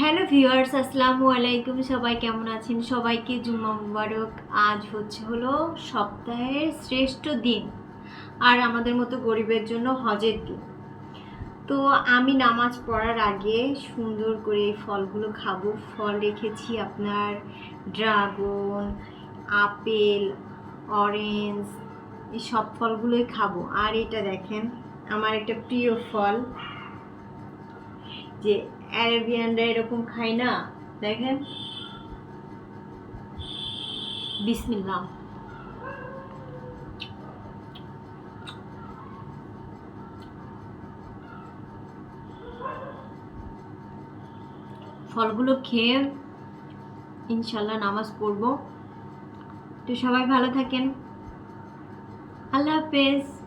Hello viewers, আসসালামু আলাইকুম। সবাই কেমন আছেন? সবাইকে জুম্মা মুবারক। আজ হচ্ছে হলো সপ্তাহের শ্রেষ্ঠ দিন আর আমাদের মতো গরিবের জন্য হজের দিন। তো আমি নামাজ পড়ার আগে সুন্দর করে এই ফলগুলো খাব। ফল রেখেছি আপনার ড্রাগন, আপেল, অরেঞ্জ, এই সব ফলগুলোই খাব। আর এটা দেখেন, আমার একটা প্রিয় ফল। যে অ্যারাবিয়ানরা এরকম খায় না, দেখেন। বিসমিল্লাহ। ফলগুলো খেয়ে ইনশাল্লাহ নামাজ পড়ব। তো সবাই ভালো থাকেন। আল্লাহ হাফেজ।